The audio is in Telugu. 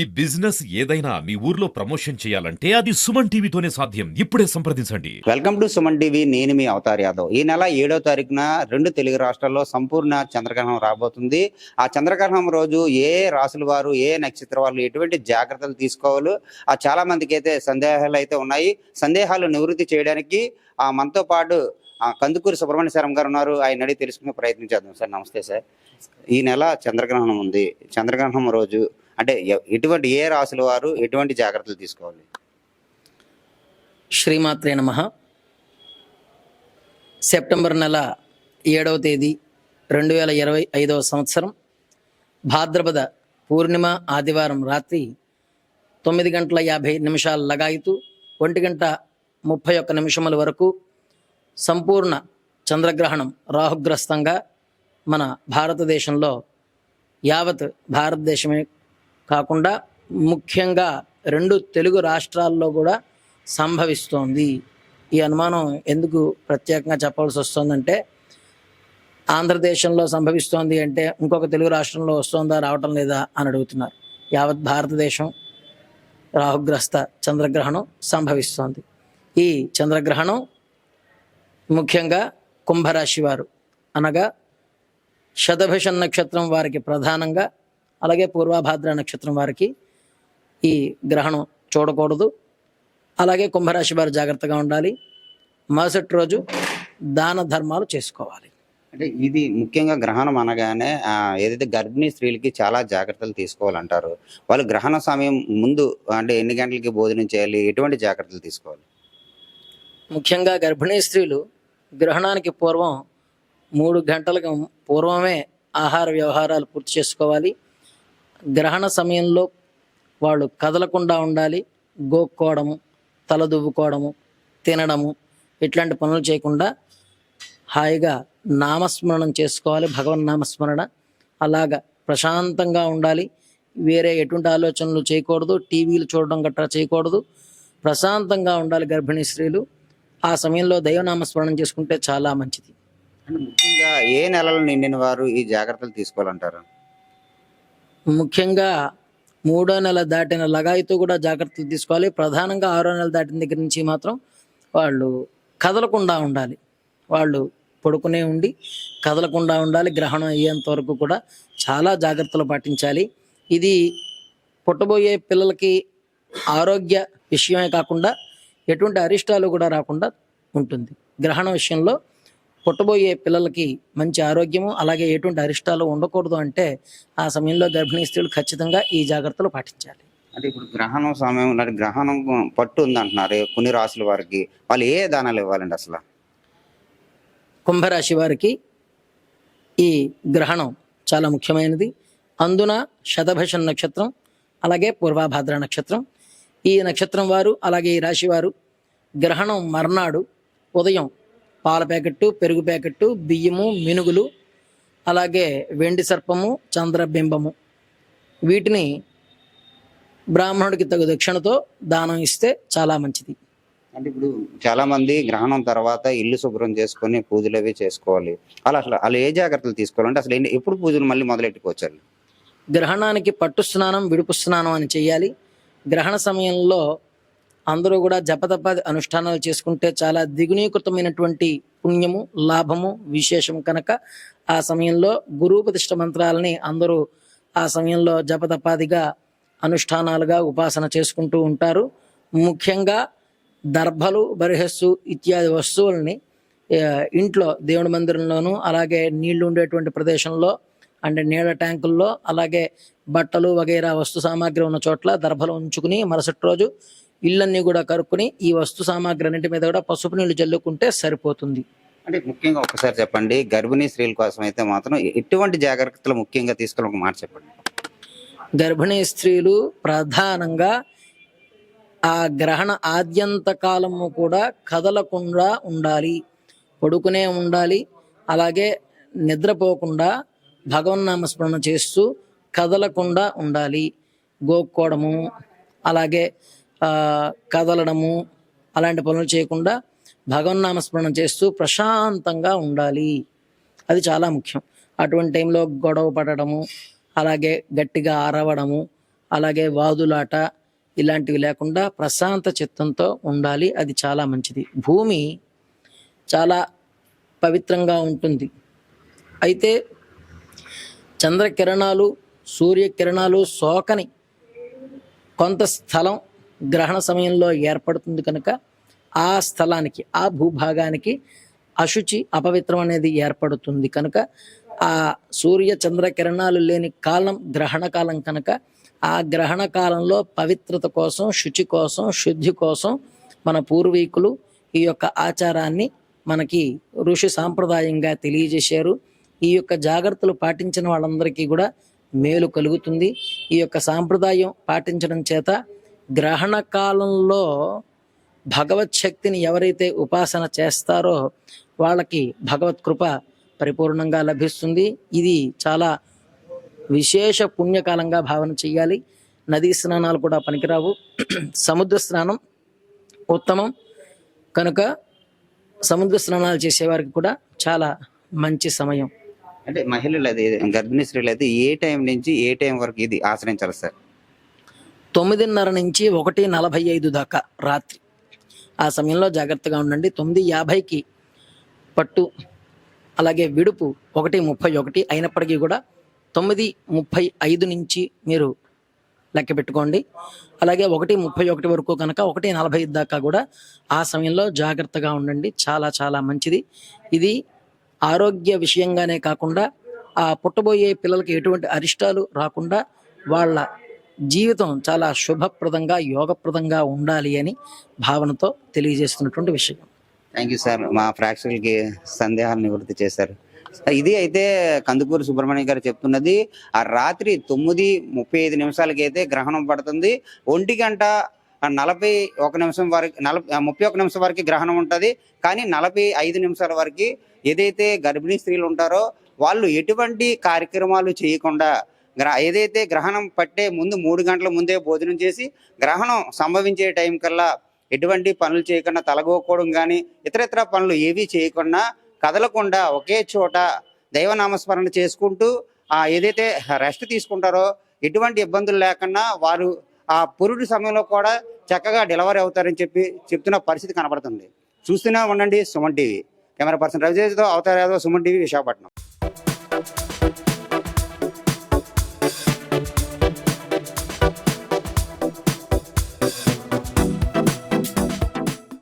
ఈ బిజినెస్ ఏదైనా మీ ఊర్లో ప్రమోషన్ చేయాలంటే అది సుమన్ టీవీతోనే సాధ్యం. ఇప్పుడే సంప్రదించండి. వెల్కమ్ టు సుమన్ టీవీ నేను మీ అవతార్ యాదవ్. ఈ నెల ఏడో తారీఖున రెండు తెలుగు రాష్ట్రాల్లో సంపూర్ణ చంద్రగ్రహణం రాబోతుంది. ఆ చంద్రగ్రహణం రోజు ఏ రాసుల వారు ఏ నక్షత్ర వాళ్ళు ఎటువంటి జాగ్రత్తలు తీసుకోవాలో ఆ చాలా మందికి అయితే సందేహాలు అయితే ఉన్నాయి. సందేహాలు నివృత్తి చేయడానికి ఆ మనతో పాటు ఆ కందుకూరి సుబ్రహ్మణ్య శరం గారు ఉన్నారు. ఆయన అడిగి తెలుసుకునే ప్రయత్నం చేద్దాం సార్. నమస్తే సార్. ఈ నెల చంద్రగ్రహణం ఉంది. చంద్రగ్రహణం రోజు అంటే ఎటువంటి ఏ రాసుల వారు ఎటువంటి జాగ్రత్తలు తీసుకోవాలి? శ్రీమాత్రే నమ. సెప్టెంబర్ నెల ఏడవ తేదీ రెండు వేల ఇరవై ఐదవ సంవత్సరం. భాద్రపద పూర్ణిమ ఆదివారం రాత్రి తొమ్మిది గంటల యాభై నిమిషాల లగాయితూ ఒంటి గంట ముప్పై ఒక్క నిమిషముల వరకు సంపూర్ణ చంద్రగ్రహణం రాహుగ్రస్తంగా మన భారతదేశంలో యావత్ భారతదేశమే కాకుండా ముఖ్యంగా రెండు తెలుగు రాష్ట్రాల్లో కూడా సంభవిస్తోంది. ఈ అనుమానం ఎందుకు ప్రత్యేకంగా చెప్పాల్సి వస్తుందంటే ఆంధ్రదేశంలో సంభవిస్తోంది అంటే ఇంకొక తెలుగు రాష్ట్రంలో వస్తుందా రావటం లేదా అని అడుగుతున్నారు. యావత్ భారతదేశం రాహుగ్రస్త చంద్రగ్రహణం సంభవిస్తోంది. ఈ చంద్రగ్రహణం ముఖ్యంగా కుంభరాశి వారు అనగా శతభిష నక్షత్రం వారికి ప్రధానంగా అలాగే పూర్వభాద్ర నక్షత్రం వారికి ఈ గ్రహణం చూడకూడదు. అలాగే కుంభరాశి వారు జాగ్రత్తగా ఉండాలి. మరుసటి రోజు దాన ధర్మాలు చేసుకోవాలి. అంటే ఇది ముఖ్యంగా గ్రహణం అనగానే ఏదైతే గర్భిణీ స్త్రీలకి చాలా జాగ్రత్తలు తీసుకోవాలంటారు వాళ్ళు గ్రహణ సమయం ముందు అంటే ఎన్ని గంటలకి భోజనం చేయాలి ఎటువంటి జాగ్రత్తలు తీసుకోవాలి? ముఖ్యంగా గర్భిణీ స్త్రీలు గ్రహణానికి పూర్వం మూడు గంటలకు పూర్వమే ఆహార వ్యవహారాలు పూర్తి చేసుకోవాలి. గ్రహణ సమయంలో వాళ్ళు కదలకుండా ఉండాలి గోక్కోవడము తల దువ్వుకోవడము తినడము ఇట్లాంటి పనులు చేయకుండా హాయిగా నామస్మరణం చేసుకోవాలి భగవన్ నామస్మరణ. అలాగా ప్రశాంతంగా ఉండాలి. వేరే ఎటువంటి ఆలోచనలు చేయకూడదు టీవీలు చూడడం గట్రా చేయకూడదు. ప్రశాంతంగా ఉండాలి గర్భిణీ స్త్రీలు. ఆ సమయంలో దైవనామస్మరణం చేసుకుంటే చాలా మంచిది. ముఖ్యంగా ఏ నెలలు నిండిన వారు ఈ జాగ్రత్తలు తీసుకోవాలంటారు? ముఖ్యంగా మూడో నెల దాటిన లగాయితో కూడా జాగ్రత్తలు తీసుకోవాలి. ప్రధానంగా ఆరో నెల దాటిన దగ్గర నుంచి మాత్రం వాళ్ళు కదలకుండా ఉండాలి. వాళ్ళు పడుకునే ఉండి కదలకుండా ఉండాలి. గ్రహణం అయ్యేంత వరకు కూడా చాలా జాగ్రత్తలు పాటించాలి. ఇది పుట్టబోయే పిల్లలకి ఆరోగ్య విషయమే కాకుండా ఎటువంటి అరిష్టాలు కూడా రాకుండా ఉంటుంది. గ్రహణ విషయంలో పుట్టబోయే పిల్లలకి మంచి ఆరోగ్యము అలాగే ఎటువంటి అరిష్టాలు ఉండకూడదు అంటే ఆ సమయంలో గర్భిణీ స్త్రీలు ఖచ్చితంగా ఈ జాగ్రత్తలు పాటించాలి. అంటే ఇప్పుడు గ్రహణం సమయం అంటే గ్రహణం పట్టు ఉంది అంటున్నారు కొన్ని రాసుల వారికి. వాళ్ళు ఏ దానాలు ఇవ్వాలండి అసలు? కుంభరాశి వారికి ఈ గ్రహణం చాలా ముఖ్యమైనది. అందున శతభష నక్షత్రం అలాగే పూర్వభాద్ర నక్షత్రం. ఈ నక్షత్రం వారు అలాగే ఈ రాశి వారు గ్రహణం మర్నాడు ఉదయం పాల ప్యాకెట్టు పెరుగు ప్యాకెట్టు బియ్యము మినుగులు అలాగే వెండి సర్పము చంద్రబింబము. వీటిని బ్రాహ్మణుడికి తగు దక్షిణతో దానం ఇస్తే చాలా మంచిది. అంటే ఇప్పుడు చాలా మంది గ్రహణం తర్వాత ఇల్లు శుభ్రం చేసుకొని పూజలు అవి చేసుకోవాలి. అలా అసలు వాళ్ళు ఏ జాగ్రత్తలు తీసుకోవాలంటే అసలు ఎప్పుడు పూజలు మళ్ళీ మొదలెట్టుకోవచ్చు గ్రహణానికి పట్టు స్నానం విడుపు స్నానం అని చేయాలి గ్రహణ సమయంలో అందరూ కూడా జపతపాది అనుష్ఠానాలు చేసుకుంటే చాలా దిగునీకృతమైనటువంటి పుణ్యము లాభము విశేషం కనుక ఆ సమయంలో గురుపతిష్ట మంత్రాలని అందరూ ఆ సమయంలో జపతపాదిగా అనుష్ఠానాలుగా ఉపాసన చేసుకుంటూ ఉంటారు. ముఖ్యంగా దర్భలు బరిహస్సు ఇత్యాది వస్తువుల్ని ఇంట్లో దేవుడి మందిరంలోనూ అలాగే నీళ్ళు ఉండేటువంటి ప్రదేశంలో అంటే నీళ్ళ ట్యాంకుల్లో అలాగే బట్టలు వగైరా వస్తు సామాగ్రి ఉన్న చోట్ల దర్భలు ఉంచుకుని మరుసటి రోజు ఇళ్ళన్నీ కూడా కరుక్కుని ఈ వస్తు సామాగ్రి అన్నింటి మీద కూడా పసుపు నీళ్ళు చల్లుకుంటే సరిపోతుంది. అంటే ముఖ్యంగా ఒకసారి చెప్పండి గర్భిణీ స్త్రీల కోసం అయితే మాత్రం ఎటువంటి జాగ్రత్తలు ముఖ్యంగా తీసుకోవాలి ఒక మాట చెప్పండి. గర్భిణీ స్త్రీలు ప్రధానంగా ఆ గ్రహణ ఆద్యంత కాలము కూడా కదలకుండా ఉండాలి. పడుకునే ఉండాలి. అలాగే నిద్రపోకుండా భగవన్నామస్మరణ చేస్తూ కదలకుండా ఉండాలి. గోక్కోవడము అలాగే కదలడము అలాంటి పనులు చేయకుండా భగవన్నామస్మరణ చేస్తూ ప్రశాంతంగా ఉండాలి. అది చాలా ముఖ్యం. అటువంటి టైంలో గొడవ పడడము అలాగే గట్టిగా అరవడము అలాగే వాదులాట ఇలాంటివి లేకుండా ప్రశాంత చిత్తంతో ఉండాలి. అది చాలా మంచిది. భూమి చాలా పవిత్రంగా ఉంటుంది. అయితే చంద్రకిరణాలు సూర్యకిరణాలు సోకని కొంత స్థలం గ్రహణ సమయంలో ఏర్పడుతుంది కనుక ఆ స్థలానికి ఆ భూభాగానికి అశుచి అపవిత్రం అనేది ఏర్పడుతుంది కనుక ఆ సూర్య చంద్ర కిరణాలు లేని కాలం గ్రహణ కాలం కనుక ఆ గ్రహణ కాలంలో పవిత్రత కోసం శుచి కోసం శుద్ధి కోసం మన పూర్వీకులు ఈ యొక్క ఆచారాన్ని మనకి ఋషి సాంప్రదాయంగా తెలియజేశారు. ఈ యొక్క జాగ్రత్తలు పాటించిన వాళ్ళందరికీ కూడా మేలు కలుగుతుంది. ఈ యొక్క సాంప్రదాయం పాటించడం చేత గ్రహణ కాలంలో భగవత్ శక్తిని ఎవరైతే ఉపాసన చేస్తారో వాళ్ళకి భగవత్ కృప పరిపూర్ణంగా లభిస్తుంది. ఇది చాలా విశేష పుణ్యకాలంగా భావన చేయాలి నదీ స్నానాలు కూడా పనికిరావు. సముద్ర స్నానం ఉత్తమం. కనుక సముద్ర స్నానాలు చేసేవారికి కూడా చాలా మంచి సమయం. అంటే మహిళలు అది గర్భిణీ స్త్రీలు అయితే ఏ టైం నుంచి ఏ టైం వరకు ఇది ఆశ్రయించాలి సార్? తొమ్మిదిన్నర నుంచి ఒకటి నలభై ఐదు దాకా రాత్రి. ఆ సమయంలో జాగ్రత్తగా ఉండండి. తొమ్మిది యాభైకి పట్టు అలాగే విడుపు ఒకటి ముప్పై ఒకటి అయినప్పటికీ కూడా తొమ్మిది ముప్పై ఐదు నుంచి మీరు లెక్క పెట్టుకోండి. అలాగే ఒకటి ముప్పై ఒకటి వరకు కనుక ఒకటి నలభై ఐదు దాకా కూడా ఆ సమయంలో జాగ్రత్తగా ఉండండి. చాలా చాలా మంచిది. ఇది ఆరోగ్య విషయంగానే కాకుండా ఆ పుట్టబోయే పిల్లలకి ఎటువంటి అరిష్టాలు రాకుండా వాళ్ళ జీవితం చాలా శుభప్రదంగా యోగప్రదంగా ఉండాలి అని భావనతో తెలియజేస్తున్నటువంటి విషయం. థ్యాంక్ యూ సార్ మా ప్రేక్షకులకి సందేహాలు నివృత్తి చేశారు. ఇది అయితే కందుకూరు సుబ్రహ్మణ్యం గారు చెప్తున్నది ఆ రాత్రి తొమ్మిది ముప్పై ఐదు నిమిషాలకి అయితే గ్రహణం పడుతుంది. ఒంటి గంట నలభై ఒక నిమిషం వరకు నలభై ముప్పై ఒక నిమిషం వరకు గ్రహణం ఉంటుంది. కానీ నలభై ఐదు నిమిషాల వరకు ఏదైతే గర్భిణీ స్త్రీలు ఉంటారో వాళ్ళు ఎటువంటి కార్యక్రమాలు చేయకుండా గ్రహ ఏదైతే గ్రహణం పట్టే ముందు మూడు గంటల ముందే భోజనం చేసి గ్రహణం సంభవించే టైం కల్లా ఎటువంటి పనులు చేయకుండా తలగోకోవడం కానీ ఇతర పనులు ఏవి చేయకుండా కదలకుండా ఒకే చోట దైవనామస్మరణ చేసుకుంటూ ఆ ఏదైతే రెస్ట్ తీసుకుంటారో ఎటువంటి ఇబ్బందులు లేకుండా వారు ఆ పురుడు సమయంలో కూడా చక్కగా డెలివరీ అవుతారని చెప్పి చెప్తున్న పరిస్థితి కనబడుతుంది. చూస్తూనే ఉండండి సుమన్ టీవీ. కెమెరా పర్సన్ రవితేజ్తో అవతార్ యాదవ్ సుమన్ టీవీ విశాఖపట్నం.